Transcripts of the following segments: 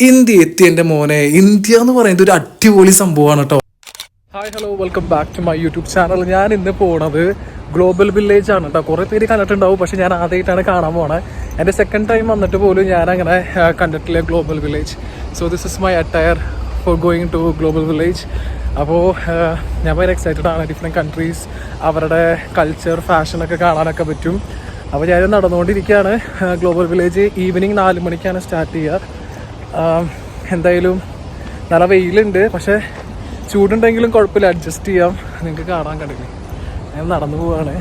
India എത്തി എന്റെ മോനെ. ഇന്ത്യ എന്ന് പറയുന്നത് ഒരു അടിപൊളി സംഭവമാണ് കേട്ടോ. Hi hello welcome back to my YouTube channel ഞാൻ ഇന്ന് പോണത് ഗ്ലോബൽ വില്ലേജ് ആണ് കേട്ടോ കുറേ പേര് കണ്ടിട്ടുണ്ടാവും പക്ഷെ ഞാൻ ആദ്യമായിട്ടാണ് കാണാൻ പോണത് എന്റെ സെക്കൻഡ് ടൈം വന്നിട്ട് പോലും ഞാൻ അങ്ങനെ കണ്ടിട്ടില്ല Global Village so this is my attire for going to Global Village അപ്പോൾ ഞാൻ ഭയങ്കര എക്സൈറ്റഡ് ആണ്. ഡിഫറെന്റ് കൺട്രീസ് അവരുടെ കൾച്ചർ ഫാഷനൊക്കെ കാണാനൊക്കെ പറ്റും. അപ്പോൾ ഞാൻ നടന്നുകൊണ്ടിരിക്കുകയാണ് ഗ്ലോബൽ വില്ലേജ് ഈവനിങ് നാല് മണിക്കാണ് സ്റ്റാർട്ട് ചെയ്യുക. എന്തായാലും നല്ല വെയിലുണ്ട് പക്ഷേ ചൂടുണ്ടെങ്കിലും കുഴപ്പമില്ല. അഡ്ജസ്റ്റ് ചെയ്യാം. നിങ്ങൾക്ക് കാണാൻ കണ്ടില്ലേ? ഞാൻ നടന്നു പോവാണ്.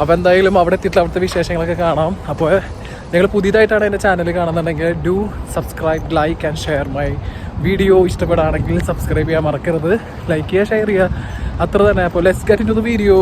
അപ്പോൾ എന്തായാലും അവിടെ എത്തിയിട്ട് അവിടുത്തെ വിശേഷങ്ങളൊക്കെ കാണാം. അപ്പോൾ നിങ്ങൾ പുതിയതായിട്ടാണ് എന്റെ ചാനൽ കാണുന്നുണ്ടെങ്കിൽ do subscribe like and share my video ഇഷ്ടപ്പെടുകയാണെങ്കിൽ സബ്സ്ക്രൈബ് ചെയ്യാൻ മറക്കരുത്. ലൈക്ക് ചെയ്യുക ഷെയർ ചെയ്യുക. അത്ര തന്നെ. അപ്പോൾ let's get into the video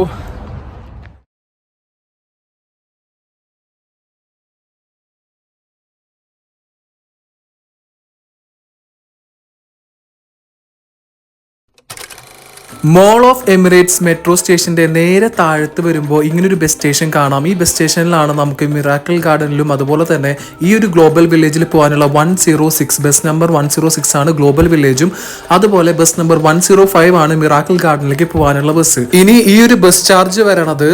Mall of Emirates metro സ്റ്റേഷന്റെ നേരെ താഴത്ത് വരുമ്പോൾ ഇങ്ങനൊരു ബസ് സ്റ്റേഷൻ കാണാം. ഈ ബസ് സ്റ്റേഷനിലാണ് നമുക്ക് മിറാക്കിൾ ഗാർഡനിലും അതുപോലെ തന്നെ ഈ ഒരു ഗ്ലോബൽ വില്ലേജിൽ പോകാനുള്ള one zero six bus number one zero six ആണ് ഗ്ലോബൽ വില്ലേജും അതുപോലെ bus number one zero five ആണ് മിറാക്കിൾ ഗാർഡനിലേക്ക് പോകാനുള്ള ബസ് ഇനി ഈ ഒരു ബസ് ചാർജ് വരണത്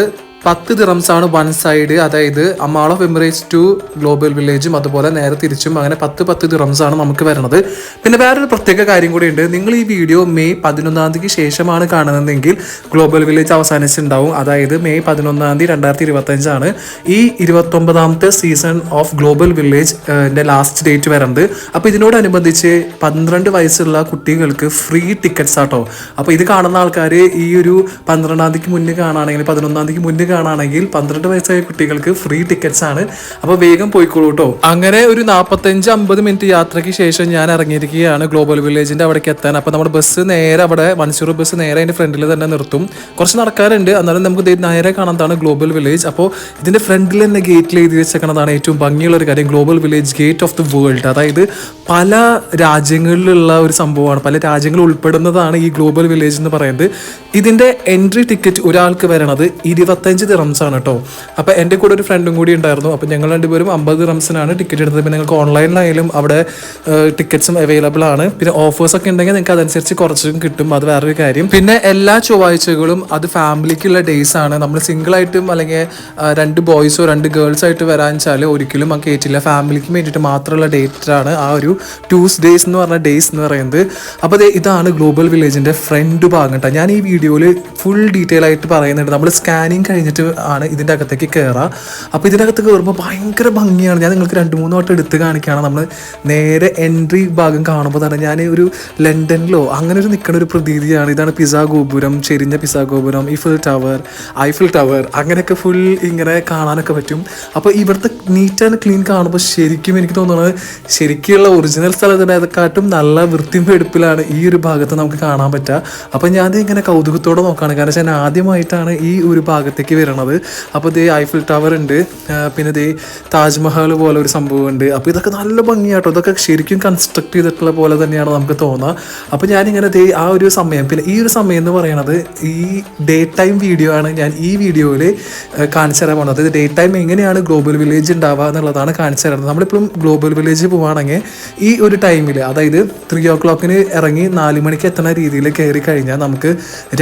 പത്ത് ദിറംസ് ആണ് വൺ സൈഡ് അതായത് mall of Emirates to Global വില്ലേജും അതുപോലെ നേരെ തിരിച്ചും അങ്ങനെ പത്ത് പത്ത് ദിറംസ് ആണ് നമുക്ക് വരുന്നത്. പിന്നെ വേറൊരു പ്രത്യേക കാര്യം കൂടി ഉണ്ട് നിങ്ങൾ ഈ വീഡിയോ മെയ് പതിനൊന്നാം തീയതിക്ക് ശേഷമാണ് കാണുന്നതെങ്കിൽ ഗ്ലോബൽ വില്ലേജ് അവസാനിച്ചിട്ടുണ്ടാവും. അതായത് മെയ് പതിനൊന്നാം തീയതി രണ്ടായിരത്തി ഇരുപത്തഞ്ചാണ് ഈ ഇരുപത്തൊമ്പതാമത്തെ season of Global Village last date വരുന്നത് അപ്പോൾ ഇതിനോടനുബന്ധിച്ച് പന്ത്രണ്ട് വയസ്സുള്ള കുട്ടികൾക്ക് ഫ്രീ ടിക്കറ്റ്സ് ആട്ടോ. അപ്പോൾ ഇത് കാണുന്ന ആൾക്കാർ ഈ ഒരു പന്ത്രണ്ടാം തീയതിക്ക് മുന്നേ കാണുകയാണെങ്കിൽ പതിനൊന്നാം തീയതിക്ക് മുന്നേ കാണുകയാണെങ്കിൽ പന്ത്രണ്ട് വയസ്സായ കുട്ടികൾക്ക് ഫ്രീ ടിക്കറ്റ്സ് ആണ്. അപ്പോൾ വേഗം പോയിക്കോളൂ കേട്ടോ അങ്ങനെ ഒരു നാൽപ്പത്തഞ്ച് അമ്പത് മിനിറ്റ് യാത്രയ്ക്ക് ശേഷം ഞാൻ ഇറങ്ങിയിരിക്കുകയാണ് ഗ്ലോബൽ വില്ലേജിന്റെ അവിടേക്ക് എത്താൻ. അപ്പോൾ നമ്മുടെ ബസ് നേരെ അവിടെ മൻസൂർ ബസ് നേരെ അതിന്റെ ഫ്രണ്ടിൽ തന്നെ നിർത്തും. കുറച്ച് നടക്കാറുണ്ട് എന്നാലും നമുക്ക് നേരെ കാണാത്തതാണ് ഗ്ലോബൽ വില്ലേജ് അപ്പോൾ ഇതിന്റെ ഫ്രണ്ടിൽ തന്നെ ഗേറ്റിൽ എഴുതി വെച്ചേക്കണതാണ് ഏറ്റവും ഭംഗിയുള്ള ഒരു കാര്യം. Global Village gate of the world അതായത് പല രാജ്യങ്ങളിലുള്ള ഒരു സംഭവമാണ്. പല രാജ്യങ്ങൾ ഉൾപ്പെടുന്നതാണ് ഈ ഗ്ലോബൽ വില്ലേജ് എന്ന് പറയുന്നത്. ഇതിന്റെ എൻട്രി ടിക്കറ്റ് ഒരാൾക്ക് വരണത് ഇരുപത്തഞ്ച് ദിറംസ് ആണ് കേട്ടോ അപ്പോൾ എന്റെ കൂടെ ഒരു ഫ്രണ്ടും കൂടി ഉണ്ടായിരുന്നു. അപ്പോൾ ഞങ്ങൾ രണ്ടുപേരും അമ്പത് ദിറംസിനാണ് ടിക്കറ്റ് എടുത്തത്. പിന്നെ നിങ്ങൾക്ക് ഓൺലൈനിലായാലും അവിടെ ടിക്കറ്റ്സും അവൈലബിൾ ആണ്. പിന്നെ ഓഫേഴ്സ് ഒക്കെ ഉണ്ടെങ്കിൽ നിങ്ങൾക്ക് അതനുസരിച്ച് കുറച്ചും കിട്ടും. അത് വേറൊരു കാര്യം. പിന്നെ എല്ലാ ചൊവ്വാഴ്ചകളും അത് ഫാമിലിക്കുള്ള ഡേയ്സ് ആണ്. നമ്മൾ സിംഗിൾ ആയിട്ടും അല്ലെങ്കിൽ രണ്ട് ബോയ്സോ രണ്ട് ഗേൾസോ ആയിട്ട് വരാൻ വെച്ചാൽ ഒരിക്കലും ആ കയറ്റില്ല ഫാമിലിക്ക് വേണ്ടിയിട്ട് മാത്രമുള്ള ഡേറ്റ് ആണ് ആ ഒരു ട്യൂസ് ഡേയ്സ് എന്ന് പറഞ്ഞ ഡേയ്സ് എന്ന് പറയുന്നത്. അപ്പോൾ ഇതാണ് ഗ്ലോബൽ വില്ലേജിന്റെ ഫ്രണ്ട് ഭാഗം കേട്ടോ ഞാൻ ഈ വീഡിയോയിൽ ഫുൾ ഡീറ്റെയിൽ ആയിട്ട് പറയുന്നുണ്ട്. നമ്മൾ സ്കാനിങ് കഴിഞ്ഞിട്ട് ആണ് ഇതിന്റെ അകത്തേക്ക് കയറുക അപ്പോൾ ഇതിന്റെ അകത്ത് കയറുമ്പോൾ ഭയങ്കര ഭംഗിയാണ്. ഞാൻ നിങ്ങൾക്ക് രണ്ട് മൂന്ന് വട്ടം എടുത്ത് കാണിക്കുകയാണ്. നമ്മൾ നേരെ എൻട്രി ഭാഗം കാണുമ്പോൾ തന്നെ ഞാൻ ഒരു ലണ്ടനിലോ അങ്ങനെ ഒരു നിൽക്കുന്ന ഒരു പ്രതീതിയാണ്. ഇതാണ് പിസ ഗോപുരം ചെരിഞ്ഞ പിസ ഗോപുരം ഈഫിൽ ടവർ ഐഫിൽ ടവർ അങ്ങനെയൊക്കെ ഫുൾ ഇങ്ങനെ കാണാനൊക്കെ പറ്റും. അപ്പോൾ ഇവിടുത്തെ നീറ്റ് ആൻഡ് ക്ലീൻ കാണുമ്പോൾ ശരിക്കും എനിക്ക് തോന്നുന്നത് ശരിക്കുള്ള ഒറിജിനൽ സ്ഥലത്തിനേക്കാട്ടും നല്ല വൃത്തിയും വെടുപ്പിലാണ് ഈ ഒരു ഭാഗത്ത് നമുക്ക് കാണാൻ പറ്റുക. അപ്പോൾ ഞാൻ ഇങ്ങനെ കൗതുകത്തോടെ നോക്കുകയാണ്. കാരണം ഞാൻ ആദ്യമായിട്ടാണ് ഈ ഒരു ഭാഗത്തേക്ക് വരണത്. അപ്പോൾ ദേ ഐഫിൽ ടവർ ഉണ്ട്. പിന്നെ ദേ താജ്മഹൽ പോലെ ഒരു സംഭവം ഉണ്ട് അപ്പോൾ ഇതൊക്കെ നല്ല ഭംഗിയാട്ടോ. ഇതൊക്കെ ശരിക്കും കൺസ്ട്രക്ട് ചെയ്തിട്ടുള്ള പോലെ തന്നെയാണ് നമുക്ക് തോന്നുക അപ്പോൾ ഞാനിങ്ങനെ ദേ ആ ഒരു സമയം പിന്നെ ഈ ഒരു സമയം എന്ന് പറയണത് ഈ ഡേ ടൈം വീഡിയോ ആണ് ഞാൻ ഈ വീഡിയോയിൽ കാണിച്ചു തരാൻ പോകുന്നത്. അതായത് ഡേ ടൈം എങ്ങനെയാണ് ഗ്ലോബൽ വില്ലേജ് ഉണ്ടാവുക എന്നുള്ളതാണ് കാണിച്ചു തരുന്നത്. നമ്മളിപ്പോഴും ഗ്ലോബൽ വില്ലേജ് പോവുകയാണെങ്കിൽ ഈ ഒരു ടൈമിൽ അതായത് ത്രീ ഓ ക്ലോക്കിന് ഇറങ്ങി നാല് മണിക്ക് എത്തുന്ന രീതിയിൽ കയറി കഴിഞ്ഞാൽ നമുക്ക്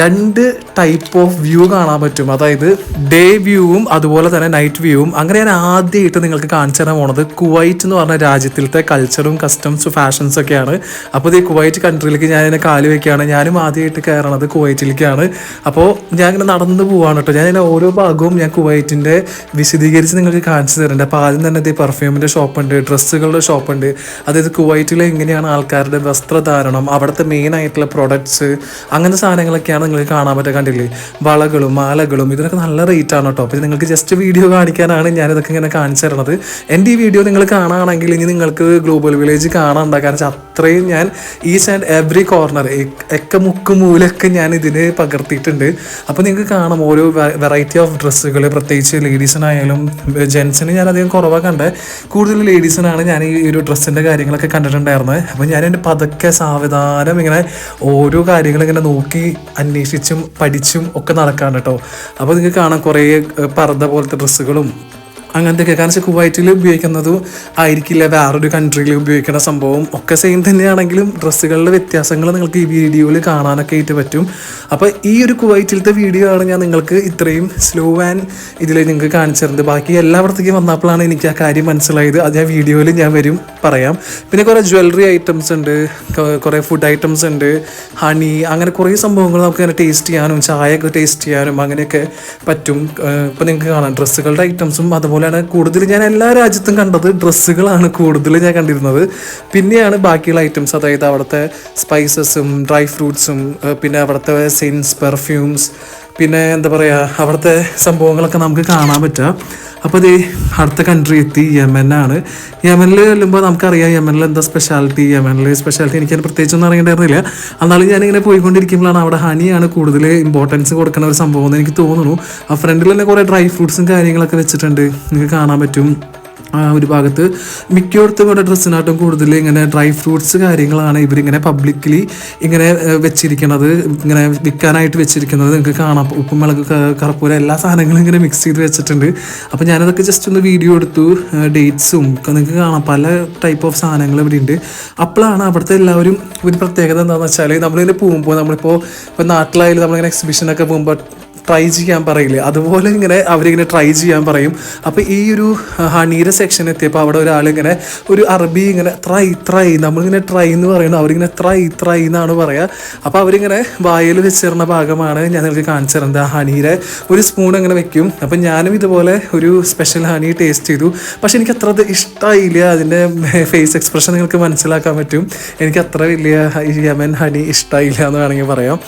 രണ്ട് ടൈപ്പ് ഓഫ് വ്യൂ കാണാൻ പറ്റും. അതായത് ഡേ വ്യൂവും അതുപോലെ തന്നെ നൈറ്റ് വ്യൂവും അങ്ങനെ ഞാൻ ആദ്യമായിട്ട് നിങ്ങൾക്ക് കാണിച്ചു തരാൻ പോണത് കുവൈറ്റ് എന്ന് പറഞ്ഞ രാജ്യത്തിലത്തെ കൾച്ചറും കസ്റ്റംസും ഫാഷൻസ് ഒക്കെയാണ്. അപ്പോൾ ഈ കുവൈറ്റ് കൺട്രിയിലേക്ക് ഞാൻ ഇതിനെ കാൽ വെക്കുകയാണ്. ഞാനും ആദ്യമായിട്ട് കയറണത് കുവൈറ്റിലേക്കാണ് അപ്പോൾ ഞാൻ ഇങ്ങനെ നടന്നു പോവാണ് കേട്ടോ. ഞാൻ ഇതിന്റെ ഓരോ ഭാഗവും ഞാൻ കുവൈറ്റിന്റെ വിശദീകരിച്ച് നിങ്ങൾക്ക് കാണിച്ചു തരുന്നുണ്ട് അപ്പോൾ ആദ്യം തന്നെ ഇത് പെർഫ്യൂമിന്റെ ഷോപ്പുണ്ട് ഡ്രസ്സുകളുടെ ഷോപ്പുണ്ട് അതായത് കുവൈറ്റിലെ എങ്ങനെയാണ് ആൾക്കാരുടെ വസ്ത്രധാരണം അവിടുത്തെ മെയിൻ ആയിട്ടുള്ള പ്രൊഡക്ട്സ് അങ്ങനത്തെ സാധനങ്ങളൊക്കെയാണ് നിങ്ങൾക്ക് കാണാൻ പറ്റുക കണ്ടില്ലേ? വളകളും മാലകളും ഇതിനൊക്കെ നല്ല റേറ്റ് ആണ് കേട്ടോ അപ്പോൾ നിങ്ങൾക്ക് ജസ്റ്റ് വീഡിയോ കാണിക്കാനാണ് ഞാനിതൊക്കെ ഇങ്ങനെ കാണിച്ചു തരണത്. എന്റെ ഈ വീഡിയോ നിങ്ങൾ കാണുകയാണെങ്കിൽ ഇനി നിങ്ങൾക്ക് ഗ്ലോബൽ വില്ലേജ് കാണാണ്ട കാരണം അത്രയും ഞാൻ ഈച്ച് ആൻഡ് എവറി കോർണർ ഒക്കെ മുക്ക് മൂലൊക്കെ ഞാൻ ഇതിന് പകർത്തിയിട്ടുണ്ട്. അപ്പോൾ നിങ്ങൾക്ക് കാണാം ഓരോ വെറൈറ്റി ഓഫ് ഡ്രസ്സുകൾ പ്രത്യേകിച്ച് ലേഡീസിനായാലും ജെൻസിന് ഞാൻ അധികം കുറവാണ് കണ്ടത് കൂടുതൽ ലേഡീസിനാണ് ഞാൻ ഈ ഒരു ഡ്രസ്സിന്റെ കാര്യങ്ങളൊക്കെ കണ്ടിട്ടുണ്ടായിരുന്നത്. അപ്പോൾ ഞാൻ എന്റെ പതുക്കെ സാവധാനം ഇങ്ങനെ ഓരോ കാര്യങ്ങൾ ഇങ്ങനെ നോക്കി അന്വേഷിച്ചും പഠിച്ചും ഒക്കെ നടക്കാണ് കേട്ടോ അപ്പോൾ നിങ്ങൾക്ക് കാണാം കുറേ പർദ്ദ പോലത്തെ ഡ്രസ്സുകളും അങ്ങനത്തെയൊക്കെ. കാരണം കുവൈറ്റിൽ ഉപയോഗിക്കുന്നത് ആയിരിക്കില്ല. വേറൊരു കൺട്രിയിൽ ഉപയോഗിക്കുന്ന സംഭവം ഒക്കെ സെയിം തന്നെയാണെങ്കിലും ഡ്രസ്സുകളുടെ വ്യത്യാസങ്ങൾ നിങ്ങൾക്ക് ഈ വീഡിയോയിൽ കാണാനൊക്കെ ആയിട്ട് പറ്റും. അപ്പോൾ ഈ ഒരു കുവൈറ്റിലത്തെ വീഡിയോ ആണ് ഞാൻ നിങ്ങൾക്ക് ഇത്രയും സ്ലോ ആൻഡ് ഇതിൽ നിങ്ങൾക്ക് കാണിച്ചു തരുന്നത്. ബാക്കി എല്ലായിടത്തേക്കും വന്നപ്പോഴാണ് എനിക്ക് ആ കാര്യം മനസ്സിലായത്. അത് ഞാൻ വീഡിയോയിൽ ഞാൻ വരും പറയാം. പിന്നെ കുറേ ജ്വല്ലറി ഐറ്റംസ് ഉണ്ട്. കുറേ ഫുഡ് ഐറ്റംസ് ഉണ്ട്. ഹണി അങ്ങനെ കുറേ സംഭവങ്ങൾ നമുക്ക് അങ്ങനെ ടേസ്റ്റ് ചെയ്യാനും ചായയൊക്കെ ടേസ്റ്റ് ചെയ്യാനും അങ്ങനെയൊക്കെ പറ്റും. ഇപ്പം നിങ്ങൾക്ക് കാണാം. ഡ്രസ്സുകളുടെ ഐറ്റംസും അതുപോലെയാണ് കൂടുതൽ ഞാൻ എല്ലാ രാജ്യത്തും കണ്ടത്. ഡ്രസ്സുകളാണ് കൂടുതൽ ഞാൻ കണ്ടിരുന്നത്. പിന്നെയാണ് ബാക്കിയുള്ള ഐറ്റംസ് അതായത് അവിടുത്തെ സ്പൈസസും ഡ്രൈ ഫ്രൂട്ട്സും പിന്നെ അവിടുത്തെ സെൻസ് പെർഫ്യൂംസ് പിന്നെ എന്താ പറയുക അവിടുത്തെ സംഭവങ്ങളൊക്കെ നമുക്ക് കാണാൻ പറ്റുക. അപ്പോൾ ഇത് അടുത്ത കൺട്രി എത്തി യമനാണ്. യമനിൽ ചെല്ലുമ്പോൾ നമുക്കറിയാം യമനിൽ എന്താ സ്പെഷ്യാലിറ്റി യമനിൽ സ്പെഷ്യാലിറ്റി എനിക്ക് പ്രത്യേകിച്ചൊന്നും അറിയേണ്ടായിരുന്നില്ല എന്നാലും ഞാനിങ്ങനെ പോയിക്കൊണ്ടിരിക്കുമ്പോഴാണ് അവിടെ ഹണിയാണ് കൂടുതൽ ഇമ്പോർട്ടൻസ് കൊടുക്കുന്ന ഒരു സംഭവം എന്ന് എനിക്ക് തോന്നുന്നു. ആ ഫ്രണ്ടിൽ തന്നെ കുറേ ഡ്രൈ ഫ്രൂട്ട്സും കാര്യങ്ങളൊക്കെ വെച്ചിട്ടുണ്ട്. നിങ്ങൾക്ക് കാണാൻ പറ്റും. ഒരു ഭാഗത്ത് മിക്കയിടത്തും ഇവിടെ ഡ്രസ്സിനായിട്ടും കൂടുതൽ ഇങ്ങനെ ഡ്രൈ ഫ്രൂട്ട്സ് കാര്യങ്ങളാണ് ഇവരിങ്ങനെ പബ്ലിക്കലി ഇങ്ങനെ വെച്ചിരിക്കുന്നത് ഇങ്ങനെ വിൽക്കാനായിട്ട് വെച്ചിരിക്കുന്നത്. നിങ്ങൾക്ക് കാണാം. ഉപ്പും മുളക് എല്ലാ സാധനങ്ങളും ഇങ്ങനെ മിക്സ് ചെയ്ത് വെച്ചിട്ടുണ്ട്. അപ്പോൾ ഞാനതൊക്കെ ജസ്റ്റ് ഒന്ന് വീഡിയോ എടുത്തു. ഡേറ്റ്സും നിങ്ങൾക്ക് കാണാം. പല ടൈപ്പ് ഓഫ് സാധനങ്ങൾ ഇവിടെ ഉണ്ട് അപ്പോഴാണ് അവിടുത്തെ എല്ലാവരും ഒരു പ്രത്യേകത എന്താണെന്ന് വെച്ചാൽ നമ്മളിങ്ങനെ പോകുമ്പോൾ നമ്മളിപ്പോൾ ഇപ്പോൾ നാട്ടിലായാലും നമ്മളിങ്ങനെ എക്സിബിഷനൊക്കെ പോകുമ്പോൾ ട്രൈ ചെയ്യാൻ പറയില്ലേ? അതുപോലെ ഇങ്ങനെ അവരിങ്ങനെ ട്രൈ ചെയ്യാൻ പറയും. അപ്പോൾ ഈ ഒരു ഹണീരെ സെക്ഷൻ എത്തിയപ്പോൾ അവിടെ ഒരാളിങ്ങനെ ഒരു അറബി ഇങ്ങനെ ത്രൈ ത്രൈ നമ്മളിങ്ങനെ ട്രൈ എന്ന് പറയുന്നത് അവരിങ്ങനെ ത്രൈ ത്രൈ എന്നാണ് പറയുക അപ്പോൾ അവരിങ്ങനെ വായിൽ വെച്ചിരുന്ന ഭാഗമാണ് ഞാൻ നിങ്ങൾക്ക് കാണിച്ചു തരുന്നത്. ആ ഹണീരെ ഒരു സ്പൂൺ അങ്ങനെ വെക്കും. അപ്പം ഞാനും ഇതുപോലെ ഒരു സ്പെഷ്യൽ ഹണി ടേസ്റ്റ് ചെയ്തു. പക്ഷെ എനിക്ക് അത്ര അത് ഇഷ്ടമായില്ല അതിന്റെ ഫേസ് എക്സ്പ്രഷൻ നിങ്ങൾക്ക് മനസ്സിലാക്കാൻ പറ്റും. എനിക്ക് അത്ര വലിയ യമൻ ഹണി ഇഷ്ടമായില്ല എന്ന് വേണമെങ്കിൽ പറയാം.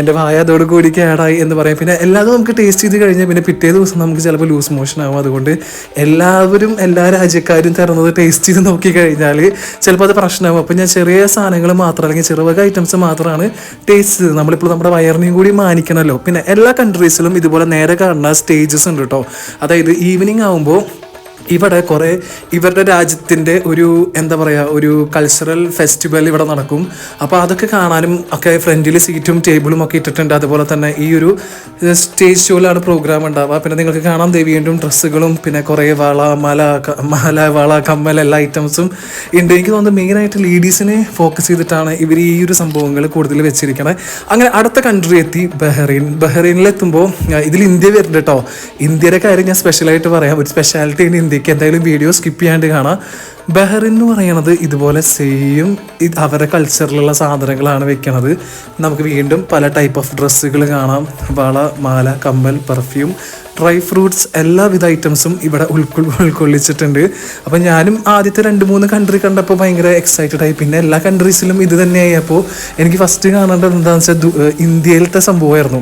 എന്റെ വായ അതോടുകൂടി കേടായി എന്ന് പറയാം. പിന്നെ എല്ലാതും നമുക്ക് ടേസ്റ്റ് ചെയ്ത് കഴിഞ്ഞാൽ പിന്നെ പിറ്റേ ദിവസം നമുക്ക് ചിലപ്പോൾ ലൂസ് മോഷൻ ആവും. അതുകൊണ്ട് എല്ലാവരും എല്ലാ രാജ്യക്കാരും തരുന്നത് ടേസ്റ്റ് ചെയ്ത് നോക്കി കഴിഞ്ഞാൽ ചിലപ്പോൾ അത് പ്രശ്നമാകും അപ്പോൾ ഞാൻ ചെറിയ സാധനങ്ങൾ മാത്രം അല്ലെങ്കിൽ ചെറുവക ഐറ്റംസ് മാത്രമാണ് ടേസ്റ്റ് ചെയ്തത്. നമ്മളിപ്പോൾ നമ്മുടെ വയറിനെയും കൂടി മാനിക്കണമല്ലോ പിന്നെ എല്ലാ കൺട്രീസിലും ഇതുപോലെ നേരെ കാണുന്ന സ്റ്റേജസ് ഉണ്ട് കേട്ടോ അതായത് ഈവനിങ് ആകുമ്പോൾ ഇവിടെ കുറേ ഇവരുടെ രാജ്യത്തിന്റെ ഒരു എന്താ പറയുക ഒരു കൾച്ചറൽ ഫെസ്റ്റിവൽ ഇവിടെ നടക്കും. അപ്പോൾ അതൊക്കെ കാണാനും ഒക്കെ ഫ്രണ്ടിൽ സീറ്റും ടേബിളും ഒക്കെ ഇട്ടിട്ടുണ്ട്. അതുപോലെ തന്നെ ഈ ഒരു സ്റ്റേജ് ഷോയിലാണ് പ്രോഗ്രാം ഉണ്ടാവുക. പിന്നെ നിങ്ങൾക്ക് കാണാൻ ദേ വീണ്ടും ഡ്രസ്സുകളും പിന്നെ കുറേ വള മല മല വള കമ്മൽ എല്ലാ ഐറ്റംസും ഉണ്ട്. എനിക്ക് തോന്നുന്നു മെയിനായിട്ട് ലേഡീസിനെ ഫോക്കസ് ചെയ്തിട്ടാണ് ഇവർ ഈ ഒരു സംഭവങ്ങൾ കൂടുതൽ വെച്ചിരിക്കണത് അങ്ങനെ അടുത്ത കൺട്രി എത്തി ബഹ്റൈൻ. ബഹ്റൈനിലെത്തുമ്പോൾ ഇതിൽ ഇന്ത്യ വരുന്നുണ്ട് കേട്ടോ ഇന്ത്യയുടെ കാര്യം ഞാൻ സ്പെഷ്യലായിട്ട് പറയാം. ഒരു സ്പെഷ്യാലിറ്റി ഉണ്ട് ഇന്ത്യയ്ക്ക് എന്തായാലും വീഡിയോ സ്കിപ്പ് ചെയ്യാണ്ട് കാണാം. ബഹ്റിൻ എന്ന് പറയണത് ഇതുപോലെ സെയിം അവരുടെ കൾച്ചറിലുള്ള സാധനങ്ങളാണ് വെക്കണത്. നമുക്ക് വീണ്ടും പല ടൈപ്പ് ഓഫ് ഡ്രസ്സുകൾ കാണാം. വള മാല കമ്മൽ പെർഫ്യൂം ഡ്രൈ ഫ്രൂട്ട്സ് എല്ലാവിധ ഐറ്റംസും ഇവിടെ ഉൾക്കൊ ഉൾക്കൊള്ളിച്ചിട്ടുണ്ട്. അപ്പം ഞാനും ആദ്യത്തെ രണ്ട് മൂന്ന് കൺട്രി കണ്ടപ്പോൾ ഭയങ്കര എക്സൈറ്റഡ് ആയി. പിന്നെ എല്ലാ കൺട്രീസിലും ഇത് തന്നെയായപ്പോൾ എനിക്ക് ഫസ്റ്റ് കാണേണ്ടത് എന്താണെന്ന് വെച്ചാൽ ഇന്ത്യയിലത്തെ സംഭവമായിരുന്നു.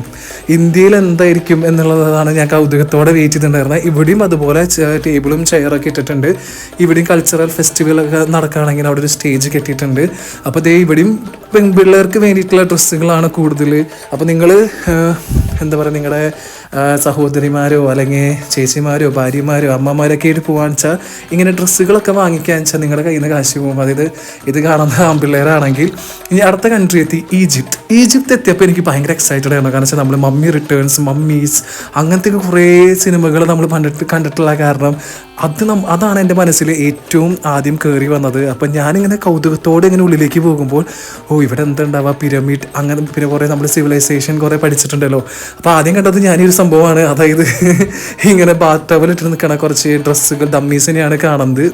ഇന്ത്യയിൽ എന്തായിരിക്കും എന്നുള്ളതാണ് ഞാൻ കൗതുകത്തോടെ വെയിറ്റ് ചെയ്തിട്ടുണ്ടായിരുന്നത്. ഇവിടെയും അതുപോലെ ടേബിളും ചെയറൊക്കെ ഇട്ടിട്ടുണ്ട്. ഇവിടെയും കൾച്ചറൽ ഫെസ്റ്റിവലൊക്കെ നടക്കുകയാണെങ്കിൽ അവിടെ ഒരു സ്റ്റേജ് കെട്ടിയിട്ടുണ്ട്. അപ്പോൾ ദേ ഇവിടെയും പെൺപിള്ളേർക്ക് വേണ്ടിയിട്ടുള്ള ഡ്രസ്സുകളാണ് കൂടുതൽ അപ്പോൾ നിങ്ങൾ എന്താ പറയുക നിങ്ങളുടെ സഹോദരിമാരോ അല്ലെങ്കിൽ ചേച്ചിമാരോ ഭാര്യമാരോ അമ്മമാരൊക്കെ ആയിട്ട് പോകാന്ന് വെച്ചാൽ ഇങ്ങനെ ഡ്രസ്സുകളൊക്കെ വാങ്ങിക്കാൻ വെച്ചാൽ നിങ്ങളുടെ കയ്യിൽ നിന്ന് കാശ് പോകും. അതായത് ഇത് കാണുന്ന ആൺപിള്ളേരാണെങ്കിൽ ഇനി അടുത്ത കൺട്രി എത്തി ഈജിപ്ത്. ഈജിപ്ത് എത്തിയപ്പോൾ എനിക്ക് ഭയങ്കര എക്സൈറ്റഡ് ആയിരുന്നു. കാരണം വെച്ചാൽ നമ്മൾ മമ്മി റിട്ടേൺസ് മമ്മീസ് അങ്ങനത്തെ കുറേ സിനിമകൾ നമ്മൾ കണ്ടിട്ട് കണ്ടിട്ടുള്ള കാരണം അത് നം അതാണ് എന്റെ മനസ്സിൽ ഏറ്റവും ആദ്യം കയറി വന്നത്. അപ്പം ഞാനിങ്ങനെ കൗതുകത്തോടെ ഇങ്ങനെ ഉള്ളിലേക്ക് പോകുമ്പോൾ ഓ ഇവിടെ എന്തുണ്ടാവുക പിരമിഡ് അങ്ങനെ പിന്നെ കുറേ നമ്മൾ സിവിലൈസേഷൻ കുറേ പഠിച്ചിട്ടുണ്ടല്ലോ. അപ്പോൾ ആദ്യം കണ്ടത് ഞാൻ ഒരു സംഭവമാണ്. അതായത് ഇങ്ങനെ ബാത്ത് ടവലിട്ട് നിൽക്കണ കുറച്ച് ഡ്രസ്സുകൾ ഡമ്മീസിനെയാണ് കാണുന്നത്.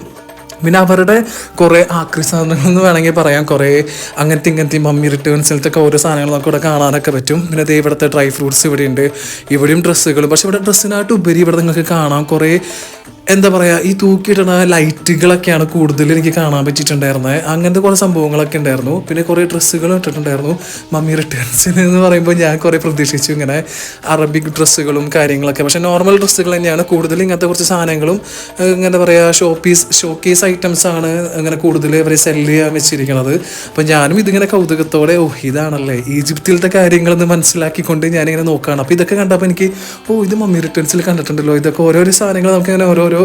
പിന്നെ അവരുടെ കുറേ ആക്രി സാധനങ്ങൾ എന്ന് വേണമെങ്കിൽ പറയാം. കുറേ അങ്ങനത്തെ ഇങ്ങനത്തെ മമ്മി റിട്ടേൺസിലത്തെ ഒക്കെ ഓരോ സാധനങ്ങൾ നമുക്ക് ഇവിടെ കാണാനൊക്കെ പറ്റും. പിന്നെ അതേ ഇവിടുത്തെ ഡ്രൈ ഫ്രൂട്ട്സ് ഇവിടെ ഉണ്ട് ഇവിടെയും ഡ്രസ്സുകൾ പക്ഷെ ഇവിടെ ഡ്രസ്സിനായിട്ട് ഉപരി ഇവിടെ നിങ്ങൾക്ക് കാണാം. കുറേ എന്താ പറയുക ഈ തൂക്കിയിടുന്ന ലൈറ്റുകളൊക്കെയാണ് കൂടുതൽ എനിക്ക് കാണാൻ പറ്റിയിട്ടുണ്ടായിരുന്നത്. അങ്ങനത്തെ കുറേ സംഭവങ്ങളൊക്കെ ഉണ്ടായിരുന്നു. പിന്നെ കുറേ ഡ്രസ്സുകൾ ഇട്ടിട്ടുണ്ടായിരുന്നു. മമ്മി റിട്ടേൺസിന് എന്ന് പറയുമ്പോൾ ഞാൻ കുറേ പ്രതീക്ഷിച്ചു ഇങ്ങനെ അറബിക് ഡ്രസ്സുകളും കാര്യങ്ങളൊക്കെ. പക്ഷേ നോർമൽ ഡ്രസ്സുകൾ തന്നെയാണ് കൂടുതൽ ഇങ്ങനത്തെ കുറച്ച് സാധനങ്ങളും എന്താ പറയുക showpiece showcase items ആണ് അങ്ങനെ കൂടുതൽ അവർ സെൽ ചെയ്യാൻ വെച്ചിരിക്കുന്നത് അപ്പം ഞാനും ഇതിങ്ങനെ കൗതുകത്തോടെ ഓ ഇതാണല്ലേ. ഈജിപ്തിലത്തെ കാര്യങ്ങളെന്ന് മനസ്സിലാക്കിക്കൊണ്ട് ഞാനിങ്ങനെ നോക്കുകയാണ് അപ്പോൾ ഇതൊക്കെ കണ്ടപ്പോൾ എനിക്ക് ഓ ഇത് മമ്മി റിട്ടേൺസിൽ കണ്ടിട്ടുണ്ടല്ലോ. ഇതൊക്കെ ഓരോരോ സാധനങ്ങൾ നമുക്ക് ഇങ്ങനെ ഓരോരോ ഓരോ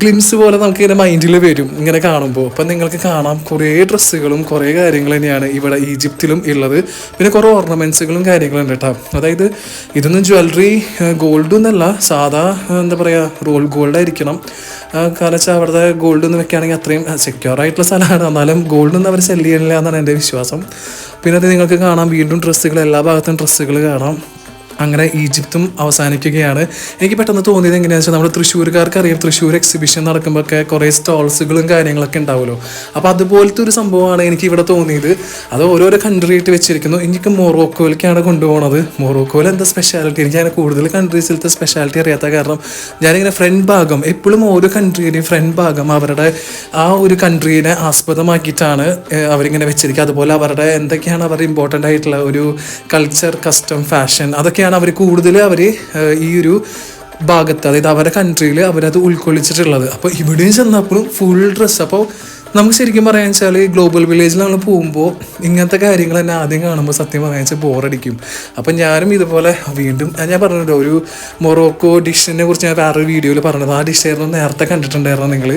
ഗ്ലിംസ് പോലെ നമുക്ക് ഇങ്ങനെ മൈൻഡിൽ വരും ഇങ്ങനെ കാണുമ്പോൾ അപ്പം നിങ്ങൾക്ക് കാണാം കുറേ ഡ്രസ്സുകളും കുറേ കാര്യങ്ങൾ തന്നെയാണ് ഇവിടെ ഈജിപ്തിലും ഉള്ളത്. പിന്നെ കുറേ ഓർണമെന്റ്സുകളും കാര്യങ്ങളും ഉണ്ട് കേട്ടോ അതായത് ഇതൊന്നും ജ്വല്ലറി ഗോൾഡ് എന്നല്ല സാധാ എന്താ പറയുക റോൾ ഗോൾഡ് ആയിരിക്കണം. കാരണം വെച്ചാൽ അവിടുത്തെ ഗോൾഡ് എന്ന് വെക്കുകയാണെങ്കിൽ അത്രയും സെക്യൂർ ആയിട്ടുള്ള സ്ഥലമാണ്. എന്നാലും ഗോൾഡ് ഒന്നും അവർ സെല്ല് ചെയ്യണില്ല എന്നാണ് എന്റെ വിശ്വാസം. പിന്നെ അത് നിങ്ങൾക്ക് കാണാം വീണ്ടും ഡ്രസ്സുകൾ എല്ലാ ഭാഗത്തും ഡ്രസ്സുകൾ കാണാം. അങ്ങനെ ഈജിപ്തും അവസാനിക്കുകയാണ്. എനിക്ക് പെട്ടെന്ന് തോന്നിയത് എങ്ങനെയാണെന്ന് വെച്ചാൽ നമ്മൾ തൃശ്ശൂർക്കാർക്ക് അറിയാം തൃശ്ശൂർ എക്സിബിഷൻ നടക്കുമ്പോഴൊക്കെ കുറേ സ്റ്റോൾസുകളും കാര്യങ്ങളൊക്കെ ഉണ്ടാവുമല്ലോ. അപ്പോൾ അതുപോലത്തെ ഒരു സംഭവമാണ് എനിക്ക് ഇവിടെ തോന്നിയത്. അത് ഓരോരോ കൺട്രി ആയിട്ട് വെച്ചിരിക്കുന്നു. എനിക്ക് മൊറോക്കോയിലേക്കാണ് കൊണ്ടുപോകുന്നത് മൊറോക്കോയിൽ എന്താ സ്പെഷ്യാലിറ്റി എനിക്ക് അങ്ങനെ കൂടുതൽ കൺട്രീസിലത്തെ സ്പെഷ്യാലിറ്റി അറിയാത്ത കാരണം ഞാനിങ്ങനെ ഫ്രണ്ട് ഭാഗം എപ്പോഴും ഓരോ കൺട്രിയുടെയും ഫ്രണ്ട് ഭാഗം അവരുടെ ആ ഒരു കൺട്രീനെ ആസ്പദമാക്കിയിട്ടാണ് അവരിങ്ങനെ വെച്ചിരിക്കുക. അതുപോലെ അവരുടെ എന്തൊക്കെയാണ് അവരുടെ ഇമ്പോർട്ടന്റ് ആയിട്ടുള്ള ഒരു കൾച്ചർ കസ്റ്റം ഫാഷൻ അതൊക്കെയാണ് അവർ കൂടുതൽ അവർ ഈ ഒരു ഭാഗത്ത് അതായത് അവരുടെ കൺട്രിയിൽ അവരത് ഉൾക്കൊള്ളിച്ചിട്ടുള്ളത്. അപ്പോൾ ഇവിടെയും ചെന്നപ്പോഴും ഫുൾ ഡ്രസ്സ് അപ്പോൾ നമുക്ക് ശരിക്കും പറയാൻ വെച്ചാൽ ഗ്ലോബൽ വില്ലേജിൽ നമ്മൾ പോകുമ്പോൾ ഇങ്ങനത്തെ കാര്യങ്ങൾ തന്നെ ആദ്യം കാണുമ്പോൾ സത്യം പറയാൻ വെച്ചാൽ ബോറടിക്കും അപ്പം ഞാനും ഇതുപോലെ വീണ്ടും ഞാൻ പറഞ്ഞല്ലോ ഒരു മൊറോക്കോ ഡിഷിനെ കുറിച്ച് ഞാൻ വേറൊരു വീഡിയോയിൽ പറഞ്ഞത്. ആ ഡിഷായിരുന്നു നേരത്തെ കണ്ടിട്ടുണ്ടായിരുന്നു നിങ്ങൾ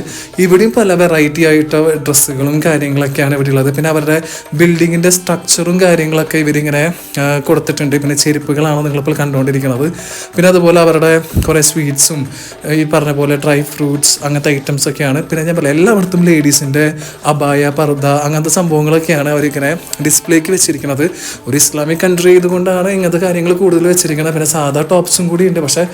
ഇവിടെയും പല വെറൈറ്റി ആയിട്ട് ഡ്രസ്സുകളും കാര്യങ്ങളൊക്കെയാണ് ഇവിടെ ഉള്ളത്. പിന്നെ അവരുടെ ബിൽഡിങ്ങിന്റെ സ്ട്രക്ചറും കാര്യങ്ങളൊക്കെ ഇവരിങ്ങനെ കൊടുത്തിട്ടുണ്ട്. പിന്നെ ചെരുപ്പുകളാണ് നിങ്ങളിപ്പോൾ കണ്ടുകൊണ്ടിരിക്കുന്നത് പിന്നെ അതുപോലെ അവരുടെ കുറേ സ്വീറ്റ്സും ഈ പറഞ്ഞ പോലെ ഡ്രൈ ഫ്രൂട്ട്സ് അങ്ങനത്തെ ഐറ്റംസ് ഒക്കെയാണ്. പിന്നെ ഞാൻ പറയാം എല്ലായിടത്തും ലേഡീസിന്റെ അബായ പർദ അങ്ങനത്തെ സംഭവങ്ങളൊക്കെയാണ് അവരിങ്ങനെ ഡിസ്പ്ലേക്ക് വെച്ചിരിക്കുന്നത്. ഒരു ഇസ്ലാമിക് കൺട്രി ആയതുകൊണ്ടാണ് ഇങ്ങനത്തെ കാര്യങ്ങൾ കൂടുതൽ വെച്ചിരിക്കുന്നത്. പിന്നെ സാധാ ടോപ്സും കൂടി ഉണ്ട്. പക്ഷേ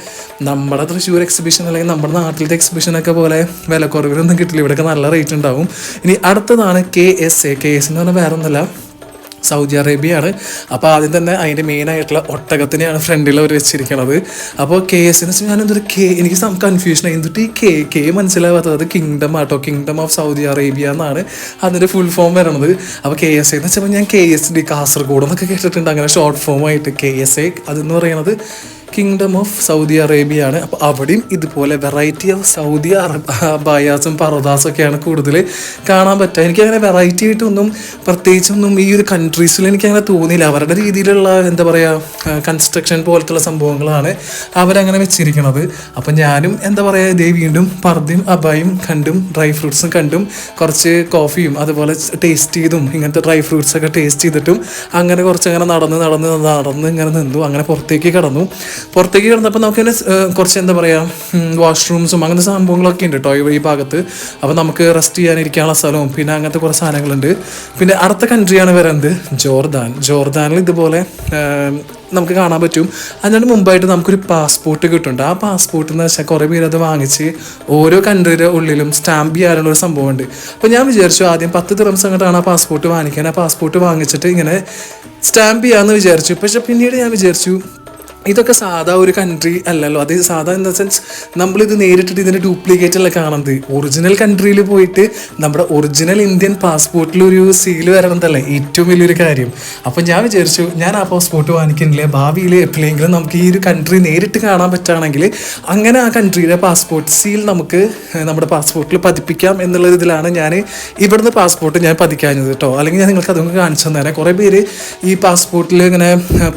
നമ്മുടെ തൃശ്ശൂർ എക്സിബിഷൻ അല്ലെങ്കിൽ നമ്മുടെ നാട്ടിലത്തെ എക്സിബിഷനൊക്കെ പോലെ വിലക്കുറവിലൊന്നും കിട്ടില്ല. ഇവിടെയൊക്കെ നല്ല റേറ്റ് ഉണ്ടാവും. ഇനി അടുത്തതാണ് K S A K S എന്ന് പറഞ്ഞാൽ വേറെ ഒന്നല്ല സൗദി അറേബ്യയാണ്. അപ്പോൾ ആദ്യം തന്നെ അതിന്റെ മെയിൻ ആയിട്ടുള്ള ഒട്ടകത്തിനെയാണ് ഫ്രണ്ടിൽ അവർ വെച്ചിരിക്കുന്നത് അപ്പോൾ കെ എസ് എന്ന് വെച്ചാൽ ഞാൻ എന്തൊരു കെ എനിക്ക് കൺഫ്യൂഷൻ എന്തിട്ട് ഈ കെ കെ മനസ്സിലാവാത്തത് അത് കിങ്ഡം ആട്ടോ. കിങ്ഡം ഓഫ് സൗദി അറേബ്യ എന്നാണ് അതിന്റെ ഫുൾ ഫോം വരണത്. അപ്പോൾ കെ എസ് എ എന്ന് വെച്ചപ്പോൾ ഞാൻ കെ എസ് ഡി കാസർഗോഡ് എന്നൊക്കെ കേട്ടിട്ടുണ്ട്. അങ്ങനെ ഷോർട്ട് ഫോം ആയിട്ട് കെ എസ് എ അതെന്ന് പറയുന്നത് കിങ്ഡം ഓഫ് സൗദി അറേബ്യയാണ് അപ്പോൾ അവിടെയും ഇതുപോലെ വെറൈറ്റി ഓഫ് സൗദി ബയാസും പർദാസും ഒക്കെയാണ് കൂടുതൽ കാണാൻ പറ്റുക. എനിക്കങ്ങനെ വെറൈറ്റി ആയിട്ടൊന്നും പ്രത്യേകിച്ചൊന്നും ഈ ഒരു കൺട്രീസിൽ എനിക്കങ്ങനെ തോന്നിയില്ല. അവരുടെ രീതിയിലുള്ള എന്താ പറയുക കൺസ്ട്രക്ഷൻ പോലത്തുള്ള സംഭവങ്ങളാണ് അവരങ്ങനെ വെച്ചിരിക്കുന്നത് അപ്പം ഞാനും എന്താ പറയുക ഇതേ വീണ്ടും പർദ്ദയും അബായും കണ്ടും ഡ്രൈ ഫ്രൂട്ട്സും കണ്ടും കുറച്ച് കോഫിയും അതുപോലെ ടേസ്റ്റ് ചെയ്തും ഇങ്ങനത്തെ ഡ്രൈ ഫ്രൂട്ട്സ് ഒക്കെ ടേസ്റ്റ് ചെയ്തിട്ടും അങ്ങനെ കുറച്ച് അങ്ങനെ നടന്ന് നടന്ന് നടന്ന് ഇങ്ങനെ നിന്നു. അങ്ങനെ പുറത്തേക്ക് കടന്നു. പുറത്തേക്ക് കിടന്നപ്പോൾ നമുക്ക് തന്നെ കുറച്ച് എന്താ പറയുക വാഷ്റൂംസും അങ്ങനത്തെ സംഭവങ്ങളൊക്കെ ഉണ്ട് കേട്ടോ ഈ ഭാഗത്ത്. അപ്പോൾ നമുക്ക് റെസ്റ്റ് ചെയ്യാനിരിക്കാനുള്ള സ്ഥലവും പിന്നെ അങ്ങനത്തെ കുറേ സാധനങ്ങളുണ്ട്. പിന്നെ അടുത്ത കൺട്രിയാണ് വരുന്നത് ജോർദാൻ. ജോർദാനിൽ ഇതുപോലെ നമുക്ക് കാണാൻ പറ്റും. അതിനാണ് മുമ്പായിട്ട് നമുക്കൊരു പാസ്പോർട്ട് കിട്ടുന്നുണ്ട്. ആ പാസ്പോർട്ട് എന്ന് വെച്ചാൽ കുറേ പേര് അത് വാങ്ങിച്ച് ഓരോ കൺട്രിയുടെ ഉള്ളിലും സ്റ്റാമ്പ് ചെയ്യാനുള്ള ഒരു സംഭവമുണ്ട്. അപ്പോൾ ഞാൻ വിചാരിച്ചു ആദ്യം പത്ത് ദിറംസ് അങ്ങോട്ടാണ് ആ പാസ്പോർട്ട് വാങ്ങിക്കാൻ. ആ പാസ്പോർട്ട് വാങ്ങിച്ചിട്ട് ഇങ്ങനെ സ്റ്റാമ്പ് ചെയ്യാമെന്ന് വിചാരിച്ചു. പക്ഷെ പിന്നീട് ഞാൻ വിചാരിച്ചു ഇതൊക്കെ സാധാ ഒരു കൺട്രി അല്ലല്ലോ. അത് സാധാ ഇൻ ദ സെൻസ് നമ്മളിത് നേരിട്ടിട്ട് ഇതിന്റെ ഡ്യൂപ്ലിക്കേറ്റ് അല്ല കാണുന്നത്. ഒറിജിനൽ കൺട്രിയിൽ പോയിട്ട് നമ്മുടെ ഒറിജിനൽ ഇന്ത്യൻ പാസ്പോർട്ടിൽ ഒരു സീൽ വരണതല്ലേ ഏറ്റവും വലിയൊരു കാര്യം. അപ്പം ഞാൻ വിചാരിച്ചു ഞാൻ ആ പാസ്പോർട്ട് വാങ്ങിക്കുന്നില്ല? ഭാവിയിൽ എപ്പോഴെങ്കിലും നമുക്ക് ഈ ഒരു കൺട്രി നേരിട്ട് കാണാൻ പറ്റുകയാണെങ്കിൽ അങ്ങനെ ആ കൺട്രിയുടെ പാസ്പോർട്ട് സീൽ നമുക്ക് നമ്മുടെ പാസ്പോർട്ടിൽ പതിപ്പിക്കാം എന്നുള്ള ഇതിലാണ് ഞാൻ ഇവിടുന്ന് പാസ്പോർട്ട് ഞാൻ പതിക്കാഞ്ഞത് കേട്ടോ. അല്ലെങ്കിൽ ഞാൻ നിങ്ങൾക്ക് അതൊക്കെ കാണിച്ചു തന്നേനെ കുറേ പേര് ഈ പാസ്പോർട്ടിൽ ഇങ്ങനെ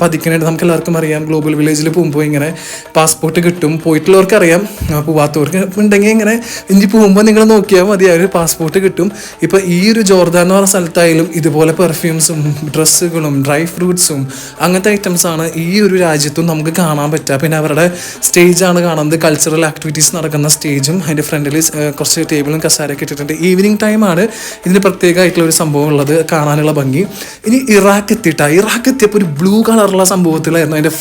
പതിക്കണേ നമുക്ക് എല്ലാവർക്കും അറിയാം. ഗ്ലോബൽ വില്ലേജിൽ പോകുമ്പോൾ ഇങ്ങനെ പാസ്പോർട്ട് കിട്ടും. പോയിട്ടുള്ളവർക്ക് അറിയാം പോവാത്തവർക്ക്. ഉണ്ടെങ്കിൽ ഇങ്ങനെ ഇനി പോകുമ്പോൾ നിങ്ങൾ നോക്കിയാൽ മതി. ഒരു പാസ്പോർട്ട് കിട്ടും. ഇപ്പോൾ ഈ ഒരു ജോർദാൻ എന്ന് പറഞ്ഞ സ്ഥലത്തായാലും ഇതുപോലെ പെർഫ്യൂംസും ഡ്രസ്സുകളും ഡ്രൈ ഫ്രൂട്ട്സും അങ്ങനത്തെ ഐറ്റംസ് ആണ് ഈ ഒരു രാജ്യത്തും നമുക്ക് കാണാൻ പറ്റുക. പിന്നെ അവരുടെ സ്റ്റേജാണ് കാണുന്നത്. കൾച്ചറൽ ആക്ടിവിറ്റീസ് നടക്കുന്ന സ്റ്റേജും അതിന്റെ ഫ്രണ്ടിൽ കുറച്ച് ടേബിളും കസാരയൊക്കെ ഇട്ടിട്ടുണ്ട്. ഈവനിങ് ടൈമാണ് ഇതിന് പ്രത്യേകമായിട്ടുള്ള ഒരു സംഭവം ഉള്ളത്. കാണാനുള്ള ഭംഗി. ഇനി ഇറാഖ് എത്തിയിട്ടാണ് ഇറാഖ് എത്തിയപ്പോൾ ഒരു ബ്ലൂ കളറുള്ള സംഭവത്തിലായിരുന്നു. അതിന്റെ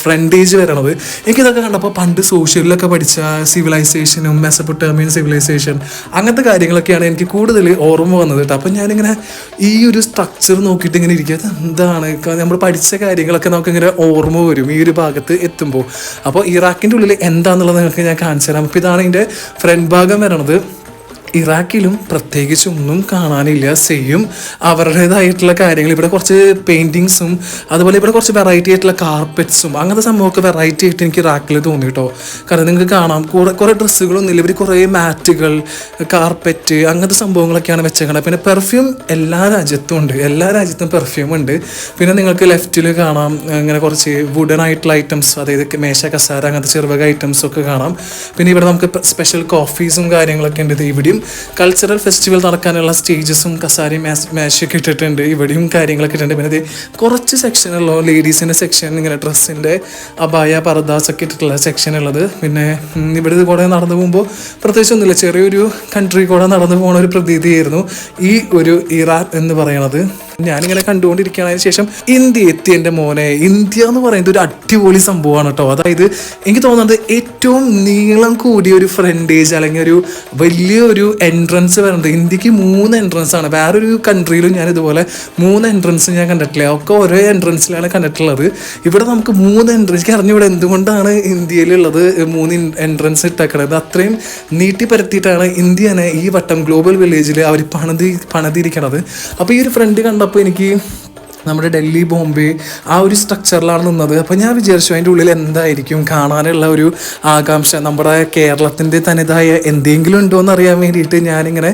ഫ്രണ്ടേജ് വരണത്. എനിക്കിതൊക്കെ കണ്ടപ്പോൾ പണ്ട് സോഷ്യലിലൊക്കെ പഠിച്ച സിവിലൈസേഷനും മെസപ്പൊട്ടാമിയൻ സിവിലൈസേഷൻ അങ്ങനത്തെ കാര്യങ്ങളൊക്കെയാണ് എനിക്ക് കൂടുതൽ ഓർമ്മ വന്നത് കേട്ടോ. അപ്പം ഞാനിങ്ങനെ ഈ ഒരു സ്ട്രക്ചർ നോക്കിയിട്ട് ഇങ്ങനെ ഇരിക്കുക എന്താണ്? നമ്മൾ പഠിച്ച കാര്യങ്ങളൊക്കെ നമുക്കിങ്ങനെ ഓർമ്മ വരും ഈ ഒരു ഭാഗത്ത് എത്തുമ്പോൾ അപ്പോൾ ഇറാഖിന്റെ ഉള്ളിൽ എന്താണെന്നുള്ളത് നിങ്ങൾക്ക് ഞാൻ കാണിച്ചു തരാം. അപ്പോൾ ഇതാണ് ഇതിന്റെ ഫ്രണ്ട് ഭാഗം വരണത്. ഇറാഖിലും പ്രത്യേകിച്ച് ഒന്നും കാണാനില്ല. സെയിം അവരുടേതായിട്ടുള്ള കാര്യങ്ങൾ. ഇവിടെ കുറച്ച് പെയിന്റിങ്സും അതുപോലെ ഇവിടെ കുറച്ച് വെറൈറ്റി ആയിട്ടുള്ള കാർപ്പറ്റ്സും അങ്ങനത്തെ സംഭവമൊക്കെ വെറൈറ്റി ആയിട്ട് എനിക്ക് ഇറാഖിൽ തോന്നി കേട്ടോ കാരണം നിങ്ങൾക്ക് കാണാം കുറേ കുറേ ഡ്രസ്സുകളൊന്നുമില്ല ഇവർ കുറേ മാറ്റുകൾ കാർപ്പറ്റ് അങ്ങനത്തെ സംഭവങ്ങളൊക്കെയാണ് വെച്ചേക്കണത്. പിന്നെ പെർഫ്യൂം എല്ലാ രാജ്യത്തും ഉണ്ട്. എല്ലാ രാജ്യത്തും പെർഫ്യൂം ഉണ്ട്. പിന്നെ നിങ്ങൾക്ക് ലെഫ്റ്റിൽ കാണാം ഇങ്ങനെ കുറച്ച് വുഡൻ ആയിട്ടുള്ള ഐറ്റംസ് അതായത് മേശ കസാര അങ്ങനത്തെ ചെറുവക ഐറ്റംസ് ഒക്കെ കാണാം. പിന്നെ ഇവിടെ നമുക്ക് സ്പെഷ്യൽ കോഫീസും കാര്യങ്ങളൊക്കെ ഉണ്ട് ഇവിടെയും. കൾച്ചറൽ ഫെസ്റ്റിവൽ നടക്കാനുള്ള സ്റ്റേജസും കസാരയും മേശയൊക്കെ ഇട്ടിട്ടുണ്ട്. ഇവിടെയും കാര്യങ്ങളൊക്കെ ഇട്ടിട്ടുണ്ട്. പിന്നെ കുറച്ച് സെക്ഷനുള്ളൂ ലേഡീസിന്റെ സെക്ഷൻ ഇങ്ങനെ ഡ്രസ്സിന്റെ അബായ പർദാസ് ഒക്കെ ഇട്ടിട്ടുള്ള സെക്ഷൻ ഉള്ളത്. പിന്നെ ഇവിടെ കൂടെ നടന്നു പോകുമ്പോൾ പ്രത്യേകിച്ച് ഒന്നുമില്ല. ചെറിയൊരു കൺട്രി കൂടെ നടന്നു പോകുന്ന ഒരു പ്രതീതിയായിരുന്നു. ഈ ഒരു ഇറാൻ എന്ന് പറയണത്. ഞാനിങ്ങനെ കണ്ടുകൊണ്ടിരിക്കുകയാണ്. ശേഷം ഇന്ത്യ എത്തി എന്റെ മോനെ. ഇന്ത്യ എന്ന് പറയുന്നത് ഒരു അടിപൊളി സംഭവമാണ് കേട്ടോ. അതായത് എനിക്ക് തോന്നുന്നത് ഏറ്റവും നീളം കൂടിയ ഒരു ഫ്രണ്ടേജ് അല്ലെങ്കിൽ ഒരു വലിയ ഒരു എൻട്രൻസ് വരുന്നത് ഇന്ത്യയ്ക്ക് മൂന്ന് എൻട്രൻസ് ആണ്. വേറൊരു കൺട്രിയിലും ഞാൻ ഇതുപോലെ മൂന്ന് എൻട്രൻസ് ഞാൻ കണ്ടിട്ടില്ല. ഒക്കെ ഓരോ എൻട്രൻസിലാണ് കണ്ടിട്ടുള്ളത്. ഇവിടെ നമുക്ക് മൂന്ന് എൻട്രൻസ് അറിഞ്ഞൂടെ എന്തുകൊണ്ടാണ് ഇന്ത്യയിലുള്ളത് മൂന്ന് എൻട്രൻസ് ഇട്ടേക്കണത്. അത്രയും നീട്ടി പരത്തിയിട്ടാണ് ഇന്ത്യനെ ഈ വട്ടം ഗ്ലോബൽ വില്ലേജിൽ അവർ പണിതി പണിതിരിക്കണത്. അപ്പോൾ ഈ ഒരു ഫ്രണ്ട് കണ്ടപ്പോൾ എനിക്ക് നമ്മുടെ ഡൽഹി ബോംബെ ആ ഒരു സ്ട്രക്ചറിലാണ് നിന്നത്. അപ്പോൾ ഞാൻ വിചാരിച്ചു അതിന്റെ ഉള്ളിൽ എന്തായിരിക്കും കാണാനുള്ള ഒരു ആകാംക്ഷ. നമ്മുടെ കേരളത്തിന്റെ തനതായ എന്തെങ്കിലും ഉണ്ടോ എന്ന് അറിയാൻ വേണ്ടിയിട്ട് ഞാനിങ്ങനെ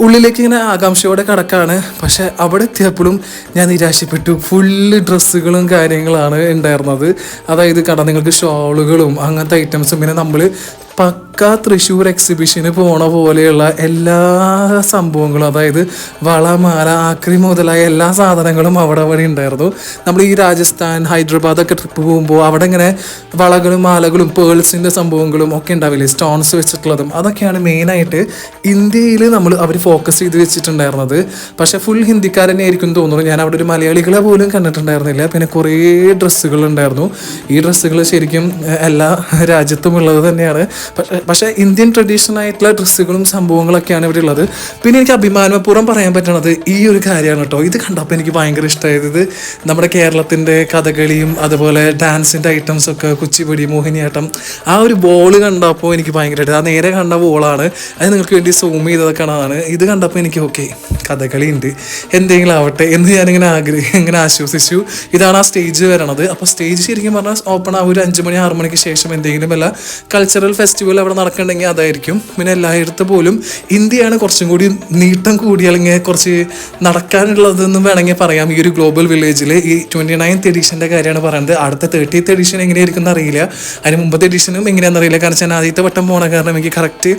ഉള്ളിലേക്ക് ഇങ്ങനെ ആകാംക്ഷയോടെ കിടക്കാണ്. പക്ഷെ അവിടെ എത്തിയപ്പോഴും ഞാൻ നിരാശപ്പെട്ടു. ഫുള്ള് ഡ്രസ്സുകളും കാര്യങ്ങളാണ് ഉണ്ടായിരുന്നത്. അതായത് കട നിങ്ങൾക്ക് ഷോളുകളും അങ്ങനത്തെ ഐറ്റംസും പിന്നെ നമ്മൾ പക്ക തൃശ്ശൂർ എക്സിബിഷന് പോണ പോലെയുള്ള എല്ലാ സംഭവങ്ങളും അതായത് വളമാല ആക്രി മുതലായ എല്ലാ സാധനങ്ങളും അവിടെ അവിടെ ഉണ്ടായിരുന്നു. നമ്മൾ ഈ രാജസ്ഥാൻ ഹൈദരാബാദ് ഒക്കെ ട്രിപ്പ് പോകുമ്പോൾ അവിടെ ഇങ്ങനെ വളകളും മാലകളും പേൾസിന്റെ സംഭവങ്ങളും ഒക്കെ ഉണ്ടാവില്ലേ? സ്റ്റോൺസ് വെച്ചിട്ടുള്ളതും. അതൊക്കെയാണ് മെയിനായിട്ട് ഇന്ത്യയിൽ നമ്മൾ അവർ ഫോക്കസ് ചെയ്ത് വെച്ചിട്ടുണ്ടായിരുന്നത്. പക്ഷേ ഫുൾ ഹിന്ദിക്കാരനെ ആയിരിക്കും തോന്നുന്നു. ഞാൻ അവിടെ ഒരു മലയാളികളെ പോലും കണ്ടിട്ടുണ്ടായിരുന്നില്ല. പിന്നെ കുറേ ഡ്രസ്സുകൾ ഉണ്ടായിരുന്നു. ഈ ഡ്രസ്സുകൾ ശരിക്കും എല്ലാ രാജ്യത്തും ഉള്ളത് തന്നെയാണ്. പക്ഷേ ഇന്ത്യൻ ട്രഡീഷണൽ ആയിട്ടുള്ള ഡ്രസ്സുകളും സംഭവങ്ങളൊക്കെയാണ് ഇവിടെ ഉള്ളത്. പിന്നെ എനിക്ക് അഭിമാനപൂർവം പറയാൻ പറ്റണത് ഈ ഒരു കാര്യമാണ് കേട്ടോ. ഇത് കണ്ടപ്പോൾ എനിക്ക് ഭയങ്കര ഇഷ്ടമായത് ഇത് നമ്മുടെ കേരളത്തിന്റെ കഥകളിയും അതുപോലെ ഡാൻസിന്റെ ഐറ്റംസ് ഒക്കെ കുച്ചിപ്പുടി മോഹിനിയാട്ടം ആ ഒരു ബോൾ കണ്ടപ്പോൾ എനിക്ക് ഭയങ്കരമായിട്ട് ആ നേരെ കണ്ട ബോളാണ് അത് നിങ്ങൾക്ക് വേണ്ടി സൂം ചെയ്തതൊക്കെയാണ്. ഇത് കണ്ടപ്പോൾ എനിക്ക് ഓക്കെ കഥകളി ഉണ്ട് എന്തെങ്കിലും ആവട്ടെ എന്ന് ഞാനിങ്ങനെ ആഗ്രഹം ഇങ്ങനെ ആശ്വസിച്ചു. ഇതാണ് ആ സ്റ്റേജ് വരണത്. അപ്പോൾ സ്റ്റേജ് ശരിക്കും പറഞ്ഞാൽ ഓപ്പൺ ആ ഒരു അഞ്ച് മണി ആറ് മണിക്ക് ശേഷം എന്തെങ്കിലും അല്ല കൾച്ചറൽ ഫെസ്റ്റിവൽ അവിടെ നടക്കണമെങ്കിൽ അതായിരിക്കും. പിന്നെ എല്ലായിടത്ത് പോലും ഇന്ത്യയാണ് കുറച്ചും കൂടി നീട്ടം കൂടി അല്ലെങ്കിൽ കുറച്ച് നടക്കാനുള്ളതെന്ന് വേണമെങ്കിൽ പറയാം. ഈ ഒരു ഗ്ലോബൽ വില്ലേജിൽ ഈ ട്വന്റി നയൻത്ത് എഡീഷന്റെ കാര്യമാണ് പറയുന്നത്. അടുത്ത തേർട്ടീത്ത് എഡിഷൻ എങ്ങനെയായിരിക്കും അറിയില്ല. അതിന് മുമ്പത്തെ എഡിഷനും എങ്ങനെയാണെന്ന് അറിയില്ല. കാരണം ഞാൻ ആദ്യത്തെ വട്ടം പോണ കാരണം എനിക്ക് കറക്റ്റ്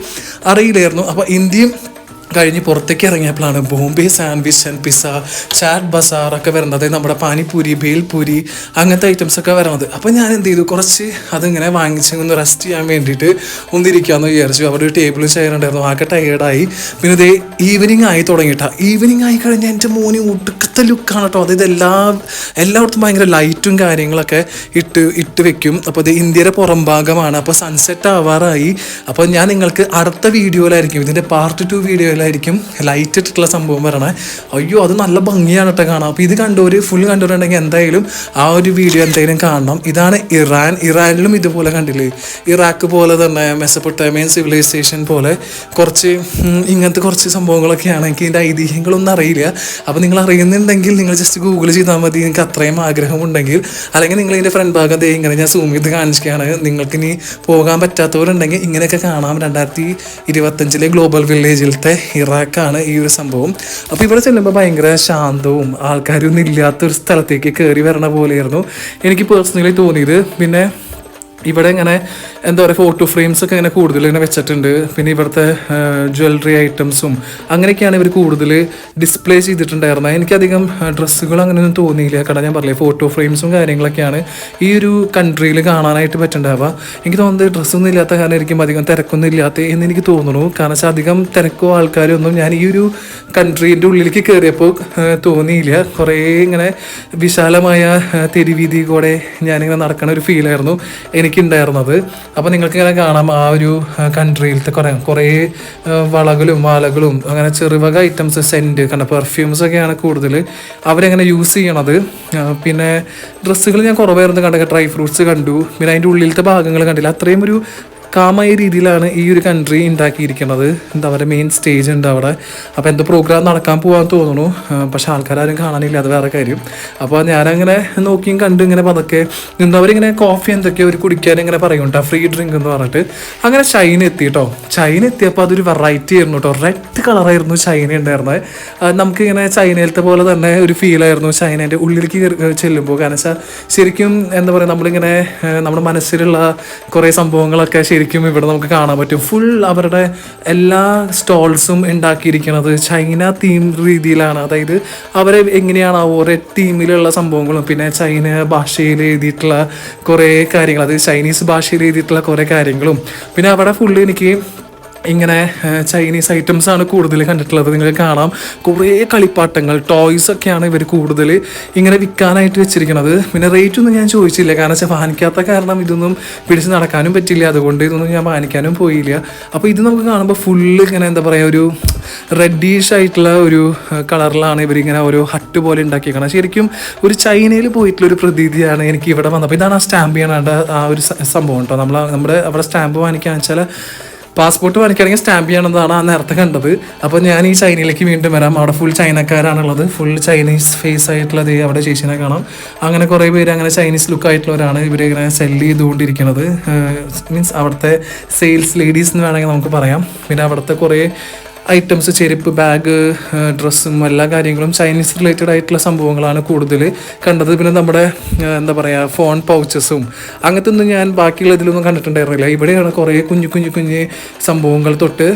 അറിയില്ലായിരുന്നു. അപ്പോൾ ഇന്ത്യയും കഴിഞ്ഞ് പുറത്തേക്ക് ഇറങ്ങിയപ്പോഴാണ് Bombay sandwich and pizza chaat ഒക്കെ വരുന്നത്. നമ്മുടെ പാനിപ്പൂരി ഭേൽപൂരി അങ്ങനത്തെ ഐറ്റംസ് ഒക്കെ വരുന്നത്. അപ്പോൾ ഞാൻ എന്ത് ചെയ്തു? കുറച്ച് അതിങ്ങനെ വാങ്ങിച്ച് ഒന്ന് റെസ്റ്റ് ചെയ്യാൻ വേണ്ടിയിട്ട് ഒന്നിരിക്കാമെന്ന് വിചാരിച്ചു. അവിടെ ഒരു ടേബിൾ ചെയർ ഉണ്ടായിരുന്നു. ആകെ ടയേർഡായി പിന്നെ ഇതേ ഈവനിങ് ആയി തുടങ്ങിയിട്ട. ഈവനിങ് ആയി കഴിഞ്ഞാൽ എന്റെ മോന് ഒടുക്കത്തെ ലുക്കാണ് കേട്ടോ. അതായത് എല്ലാ എല്ലായിടത്തും ഭയങ്കര ലൈറ്റും കാര്യങ്ങളൊക്കെ ഇട്ട് ഇട്ട് വെക്കും. അപ്പോൾ ഇത് ഇന്ത്യയുടെ പുറം ഭാഗമാണ്. അപ്പോൾ സൺസെറ്റ് ആവാറായി. അപ്പോൾ ഞാൻ നിങ്ങൾക്ക് അടുത്ത വീഡിയോയിലായിരിക്കും ഇതിന്റെ പാർട്ട് ടു വീഡിയോയിലായിരിക്കും ലൈറ്റ് ഇട്ടിട്ടുള്ള സംഭവം വരണേ. അയ്യോ അത് നല്ല ഭംഗിയാണ് കേട്ടോ കാണാം അപ്പോൾ ഇത് കണ്ടോര് ഫുൾ കണ്ടവരുണ്ടെങ്കിൽ എന്തായാലും ആ ഒരു വീഡിയോ എന്തായാലും കാണണം. ഇതാണ് ഇറാൻ. ഇറാനിലും ഇതുപോലെ കണ്ടില്ലേ? ഇറാഖ് പോലെ തന്നെ മെസ്സപ്പൊട്ടാമിയൻ സിവിലൈസേഷൻ പോലെ കുറച്ച് ഇങ്ങനത്തെ കുറച്ച് സംഭവങ്ങളൊക്കെയാണ് എനിക്ക് ഇതിന്റെ ഐതിഹ്യങ്ങളൊന്നും അറിയില്ല. അപ്പോൾ നിങ്ങൾ അറിയുന്നുണ്ടെങ്കിൽ നിങ്ങൾ ജസ്റ്റ് ഗൂഗിൾ ചെയ്താൽ മതി. നിങ്ങൾക്ക് അത്രയും ആഗ്രഹമുണ്ടെങ്കിൽ. അല്ലെങ്കിൽ നിങ്ങൾ ഇതിന്റെ ഫ്രണ്ട് ഭാഗം ദേ ഇങ്ങനെ ഞാൻ സൂം ചെയ്ത് കാണിക്കുകയാണ് നിങ്ങൾക്ക് ഇനി പോകാൻ പറ്റാത്തവരുണ്ടെങ്കിൽ ഇങ്ങനെയൊക്കെ കാണാം. രണ്ടായിരത്തി ഇരുപത്തഞ്ചിലെ ഗ്ലോബൽ വില്ലേജിലത്തെ ഇറാഖാണ് ഈ ഒരു സംഭവം. അപ്പോൾ ഇവിടെ ചെല്ലുമ്പോൾ ഭയങ്കര ശാന്തവും ആൾക്കാരൊന്നും ഇല്ലാത്തൊരു സ്ഥലത്തേക്ക് കയറി വരണ പോലെയായിരുന്നു. എനിക്ക് പേഴ്സണലി തോന്നിയത്. പിന്നെ ഇവിടെ ഇങ്ങനെ എന്താ പറയുക ഫോട്ടോ ഫ്രെയിംസ് ഒക്കെ ഇങ്ങനെ കൂടുതൽ ഇങ്ങനെ വെച്ചിട്ടുണ്ട്. പിന്നെ ഇവിടുത്തെ ജ്വല്ലറി ഐറ്റംസും അങ്ങനെയൊക്കെയാണ് ഇവർ കൂടുതൽ ഡിസ്പ്ലേ ചെയ്തിട്ടുണ്ടായിരുന്നത്. എനിക്കധികം ഡ്രസ്സുകൾ അങ്ങനെയൊന്നും തോന്നിയില്ല കാരണം ഞാൻ പറഞ്ഞില്ലേ ഫോട്ടോ ഫ്രെയിംസും കാര്യങ്ങളൊക്കെയാണ് ഈ ഒരു കൺട്രിയിൽ കാണാനായിട്ട് പറ്റുന്നുണ്ടാവുക. എനിക്ക് തോന്നുന്നത് ഡ്രസ്സൊന്നും ഇല്ലാത്ത കാരണം ആയിരിക്കും അധികം തിരക്കൊന്നും ഇല്ലാത്ത എന്ന് എനിക്ക് തോന്നുന്നു. കാരണം വെച്ചാൽ അധികം തിരക്കോ ആൾക്കാരോ ഒന്നും ഞാൻ ഈ ഒരു കൺട്രീന്റെ ഉള്ളിലേക്ക് കയറിയപ്പോൾ തോന്നിയില്ല. കുറേ ഇങ്ങനെ വിശാലമായ തെരുവീതി കൂടെ ഞാനിങ്ങനെ നടക്കണ ഒരു ഫീലായിരുന്നു എനിക്കുണ്ടായിരുന്നത്. അപ്പോൾ നിങ്ങൾക്ക് ഇങ്ങനെ കാണാം ആ ഒരു കൺട്രിയിലത്തെ കുറേ കുറേ വളകളും മാലകളും അങ്ങനെ ചെറുവക ഐറ്റംസ് സെന്റ് കണ്ട പെർഫ്യൂംസ് ഒക്കെയാണ് കൂടുതൽ അവരെങ്ങനെ യൂസ് ചെയ്യണത്. പിന്നെ ഡ്രസ്സുകൾ ഞാൻ കുറവായിരുന്നു കണ്ടൊക്കെ ഡ്രൈ ഫ്രൂട്ട്സ് കണ്ടു. പിന്നെ അതിന്റെ ഉള്ളിലത്തെ ഭാഗങ്ങൾ കണ്ടില്ല. അത്രയും ഒരു കാമായ രീതിയിലാണ് ഈ ഒരു കൺട്രി ഉണ്ടാക്കിയിരിക്കുന്നത്. എന്താ പറയുക മെയിൻ സ്റ്റേജ് ഉണ്ട് അവിടെ. അപ്പോൾ എന്തോ പ്രോഗ്രാം നടക്കാൻ പോകാൻ തോന്നുന്നു. പക്ഷേ ആൾക്കാരും കാണാനില്ല അത് വേറെ കാര്യം. അപ്പോൾ ഞാനങ്ങനെ നോക്കിയും കണ്ടു ഇങ്ങനെ പതൊക്കെ നിന്നവരിങ്ങനെ കോഫി എന്തൊക്കെയോ ഒരു കുടിക്കാൻ ഇങ്ങനെ പറയും കേട്ടോ ഫ്രീ ഡ്രിങ്ക് എന്ന് പറഞ്ഞിട്ട്. അങ്ങനെ ചൈന എത്തി കേട്ടോ. ചൈന എത്തിയപ്പോൾ അതൊരു വെറൈറ്റി ആയിരുന്നു കേട്ടോ. റെഡ് കളറായിരുന്നു ചൈന ഉണ്ടായിരുന്നത്. നമുക്കിങ്ങനെ ചൈനയിലത്തെ പോലെ തന്നെ ഒരു ഫീൽ ആയിരുന്നു ചൈനേന്റെ ഉള്ളിലേക്ക് ചെല്ലുമ്പോൾ. കാരണം വെച്ചാൽ ശരിക്കും എന്താ പറയുക നമ്മളിങ്ങനെ നമ്മുടെ മനസ്സിലുള്ള കുറേ സംഭവങ്ങളൊക്കെ ശരിക്കും ഇവിടെ നമുക്ക് കാണാൻ പറ്റും. ഫുൾ അവരുടെ എല്ലാ സ്റ്റോൾസും ഉണ്ടാക്കിയിരിക്കുന്നത് ചൈന തീം രീതിയിലാണ്. അതായത് അവരെ എങ്ങനെയാണ് ഓരോ തീമിലുള്ള സംഭവങ്ങളും പിന്നെ ചൈന ഭാഷയിൽ എഴുതിയിട്ടുള്ള കുറേ കാര്യങ്ങൾ അതായത് ചൈനീസ് ഭാഷയിൽ എഴുതിയിട്ടുള്ള കുറേ കാര്യങ്ങളും. പിന്നെ അവിടെ ഫുള്ള് എനിക്ക് ഇങ്ങനെ ചൈനീസ് ഐറ്റംസ് ആണ് കൂടുതൽ കണ്ടിട്ടുള്ളത്. നിങ്ങൾ കാണാം. കുറേ കളിപ്പാട്ടങ്ങൾ ടോയ്സ് ഒക്കെയാണ് ഇവർ കൂടുതൽ ഇങ്ങനെ വിൽക്കാനായിട്ട് വെച്ചിരിക്കുന്നത് പിന്നെ റേറ്റ് ഒന്നും ഞാൻ ചോദിച്ചില്ല. കാരണം വെച്ചാൽ വാങ്ങിക്കാത്ത കാരണം ഇതൊന്നും പിടിച്ച് നടക്കാനും പറ്റില്ല. അതുകൊണ്ട് ഇതൊന്നും ഞാൻ വാങ്ങിക്കാനും പോയില്ല. അപ്പോൾ ഇത് നമുക്ക് കാണുമ്പോൾ ഫുള്ള് ഇങ്ങനെ എന്താ പറയുക ഒരു റെഡീഷ് ആയിട്ടുള്ള ഒരു കളറിലാണ് ഇവരിങ്ങനെ ഓരോ ഹട്ട് പോലെ ഉണ്ടാക്കിയേക്കണം ശരിക്കും ഒരു ചൈനയിൽ പോയിട്ടുള്ള ഒരു പ്രതീതിയാണ് എനിക്ക് ഇവിടെ വന്നപ്പോൾ ഇതാണ് ആ സ്റ്റാമ്പ് ചെയ്യാനുള്ള ആ ഒരു സംഭവം കേട്ടോ. നമ്മൾ നമ്മുടെ അവിടെ സ്റ്റാമ്പ് വാങ്ങിക്കാന്ന് വെച്ചാൽ പാസ്പോർട്ട് പണിക്കണമെങ്കിൽ സ്റ്റാമ്പ് ചെയ്യണമെന്നാണ് ആ നേരത്തെ കണ്ടത്. അപ്പോൾ ഞാൻ ഈ ചൈനയിലേക്ക് വീണ്ടും വരാം. അവിടെ ഫുൾ ചൈനക്കാരാണുള്ളത്. ഫുൾ ചൈനീസ് ഫേസ് ആയിട്ടുള്ളത് അവിടെ ചേച്ചിനെ കാണാം. അങ്ങനെ കുറേ പേര് അങ്ങനെ ചൈനീസ് ലുക്ക് ആയിട്ടുള്ളവരാണ് ഇവർ ഇങ്ങനെ സെല്ല് ചെയ്തുകൊണ്ടിരിക്കുന്നത്. മീൻസ് അവിടുത്തെ സെയിൽസ് ലേഡീസ് എന്ന് വേണമെങ്കിൽ നമുക്ക് പറയാം. പിന്നെ അവിടുത്തെ കുറേ ഐറ്റംസ് ചെരുപ്പ് ബാഗ് ഡ്രസ്സും എല്ലാ കാര്യങ്ങളും ചൈനീസ് റിലേറ്റഡ് ആയിട്ടുള്ള സംഭവങ്ങളാണ് കൂടുതൽ കണ്ടത്. പിന്നെ നമ്മുടെ എന്താ പറയുക ഫോൺ പൗച്ചസും അങ്ങനത്തെ ഒന്നും ഞാൻ ബാക്കിയുള്ള ഇതിലൊന്നും കണ്ടിട്ടുണ്ടായിരുന്നില്ല. ഇവിടെയാണ് കുറേ കുഞ്ഞു കുഞ്ഞു കുഞ്ഞ് സംഭവങ്ങൾ തൊട്ട്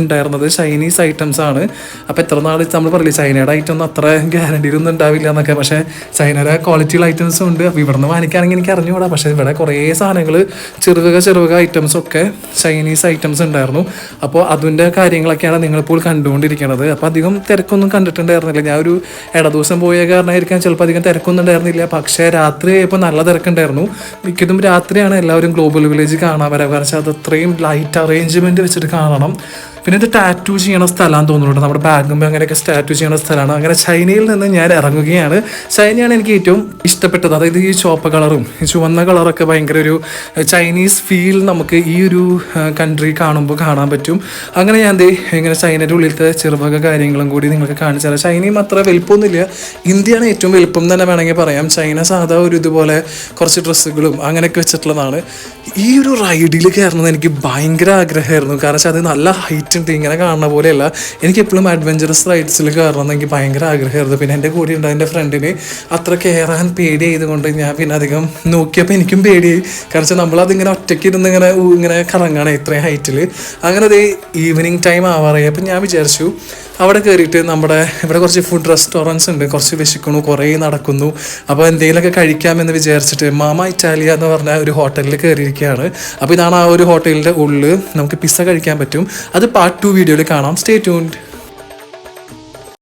ഉണ്ടായിരുന്നത്. ചൈനീസ് ഐറ്റംസ് ആണ്. അപ്പോൾ എത്ര നാൾ നമ്മൾ പറയില്ല ചൈനയുടെ ഐറ്റം ഒന്നും അത്ര ഗ്യാരണ്ടിയിലൊന്നും ഉണ്ടാവില്ല എന്നൊക്കെ. പക്ഷേ ചൈനയുടെ ക്വാളിറ്റിയുള്ള ഐറ്റംസും ഉണ്ട്. അപ്പോൾ ഇവിടുന്ന് വാങ്ങിക്കുകയാണെങ്കിൽ എനിക്ക് അറിഞ്ഞുകൂടാ പക്ഷേ ഇവിടെ കുറേ സാധനങ്ങൾ ചെറുവക ചെറുവക ഐറ്റംസൊക്കെ ചൈനീസ് ഐറ്റംസ് ഉണ്ടായിരുന്നു. അപ്പോൾ അതിന്റെ കാര്യങ്ങളൊക്കെയാണ് നിങ്ങളിപ്പോൾ കണ്ടുകൊണ്ടിരിക്കുന്നത് അപ്പോൾ അധികം തിരക്കൊന്നും കണ്ടിട്ടുണ്ടായിരുന്നില്ല. ഞാൻ ഒരു ഇടദിവസം പോയ കാരണമായിരിക്കാം ചിലപ്പോൾ അധികം തിരക്കൊന്നും ഉണ്ടായിരുന്നില്ല പക്ഷേ രാത്രി ആയപ്പോൾ നല്ല തിരക്കുണ്ടായിരുന്നു. മിക്കതും രാത്രിയാണ് എല്ലാവരും ഗ്ലോബൽ വില്ലേജ് കാണാൻ വരാം. കാരണം വെച്ചാൽ അത് അത്രയും ലൈറ്റ് അറേഞ്ച്മെന്റ് വെച്ചിട്ട് കാണണം. പിന്നെ ഇത് ടാറ്റു ചെയ്യണ സ്ഥലമാണെന്ന് തോന്നുന്നുണ്ട്. നമ്മുടെ ബാഗും അങ്ങനെയൊക്കെ സ്റ്റാറ്റൂ ചെയ്യണ സ്ഥലമാണ്. അങ്ങനെ ചൈനയിൽ നിന്ന് ഞാൻ ഇറങ്ങുകയാണ്. ചൈനയാണ് എനിക്ക് ഏറ്റവും ഇഷ്ടപ്പെട്ടത്. അതായത് ഈ ചുവപ്പ് കളറും ചുവന്ന കളറൊക്കെ ഭയങ്കര ഒരു ചൈനീസ് ഫീൽ നമുക്ക് ഈ ഒരു കൺട്രി കാണുമ്പോൾ കാണാൻ പറ്റും. അങ്ങനെ ഞാൻ ദേ ഇങ്ങനെ ചൈനയുടെ ഉള്ളിലത്തെ ചെറുപക കാര്യങ്ങളും കൂടി നിങ്ങൾക്ക് കാണിച്ചു തരാം. ചൈനയും അത്ര വലുപ്പമൊന്നുമില്ല. ഇന്ത്യയാണ് ഏറ്റവും വലുപ്പം തന്നെ വേണമെങ്കിൽ പറയാം. ചൈന സാധാ ഒരു ഇതുപോലെ കുറച്ച് ഡ്രസ്സുകളും അങ്ങനെയൊക്കെ വെച്ചിട്ടുള്ളതാണ്. ഈ ഒരു റൈഡിൽ കയറണമെന്ന് എനിക്ക് ഭയങ്കര ആഗ്രഹമായിരുന്നു. കാരണം വെച്ചാൽ അത് നല്ല ഹൈറ്റ് ഉണ്ട് ഇങ്ങനെ കാണുന്ന പോലെയല്ല. എനിക്ക് എപ്പോഴും അഡ്വഞ്ചറസ് റൈഡ്സിൽ കയറണം എന്ന് എനിക്ക് ഭയങ്കര ആഗ്രഹമായിരുന്നു. പിന്നെ എന്റെ കൂടെ ഉണ്ട് എന്റെ ഫ്രണ്ടിന് അത്ര കയറാൻ പേടി ആയതുകൊണ്ട് ഞാൻ പിന്നെ അധികം നോക്കിയപ്പോൾ എനിക്കും പേടിയായി കാരണം നമ്മളതിങ്ങനെ ഒറ്റയ്ക്ക് ഇരുന്ന് ഇങ്ങനെ ഇങ്ങനെ കറങ്ങണം ഇത്രയും ഹൈറ്റിൽ അങ്ങനെ അത് ഈവനിങ് ടൈം ആവാറായി. അപ്പം ഞാൻ വിചാരിച്ചു അവിടെ കയറിയിട്ട് നമ്മുടെ ഇവിടെ കുറച്ച് ഫുഡ് റെസ്റ്റോറന്റ്സ് ഉണ്ട്. കുറച്ച് വിശക്കണു കുറേ നടക്കുന്നു. അപ്പോൾ എന്തെങ്കിലുമൊക്കെ കഴിക്കാമെന്ന് വിചാരിച്ചിട്ട് മാമ ഇറ്റാലിയ എന്ന് പറഞ്ഞ ഒരു ഹോട്ടലിൽ കയറിയിരിക്കുകയാണ്. അപ്പോൾ ഇതാണ് ആ ഒരു ഹോട്ടലിന്റെ ഉള്ളിൽ നമുക്ക് പിസ്സ കഴിക്കാൻ പറ്റും. അത് പാർട്ട് ടു വീഡിയോയിൽ കാണാം. Stay tuned